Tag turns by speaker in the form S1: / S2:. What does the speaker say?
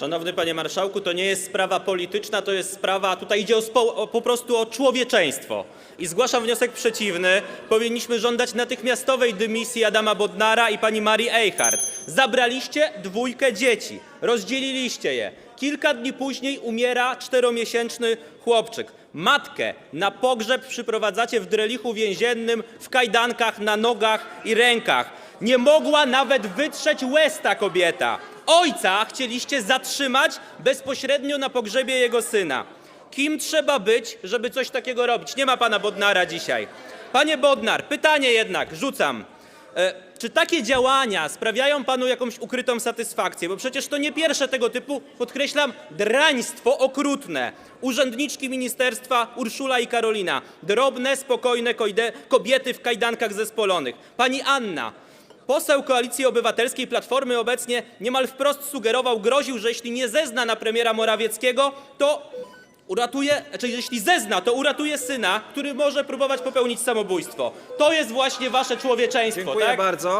S1: Szanowny panie marszałku, to nie jest sprawa polityczna, to jest sprawa, tutaj idzie o o, po prostu o człowieczeństwo. I zgłaszam wniosek przeciwny. Powinniśmy żądać natychmiastowej dymisji Adama Bodnara i pani Marii Eichhardt. Zabraliście dwójkę dzieci, rozdzieliliście je. Kilka dni później umiera czteromiesięczny chłopczyk. Matkę na pogrzeb przyprowadzacie w drelichu więziennym, w kajdankach na nogach i rękach. Nie mogła nawet wytrzeć łez ta kobieta. Ojca chcieliście zatrzymać bezpośrednio na pogrzebie jego syna. Kim trzeba być, żeby coś takiego robić? Nie ma pana Bodnara dzisiaj. Panie Bodnar, pytanie jednak, rzucam. E, czy takie działania sprawiają panu jakąś ukrytą satysfakcję? Bo przecież to nie pierwsze tego typu, podkreślam, draństwo okrutne. Urzędniczki ministerstwa Urszula i Karolina. Drobne, spokojne kobiety w kajdankach zespolonych. Pani Anna. Poseł Koalicji Obywatelskiej Platformy obecnie niemal wprost sugerował, groził, że jeśli nie zezna na premiera Morawieckiego, to uratuje, znaczy jeśli zezna, to uratuje syna, który może próbować popełnić samobójstwo. To jest właśnie wasze człowieczeństwo,
S2: Dziękuję
S1: tak?
S2: bardzo.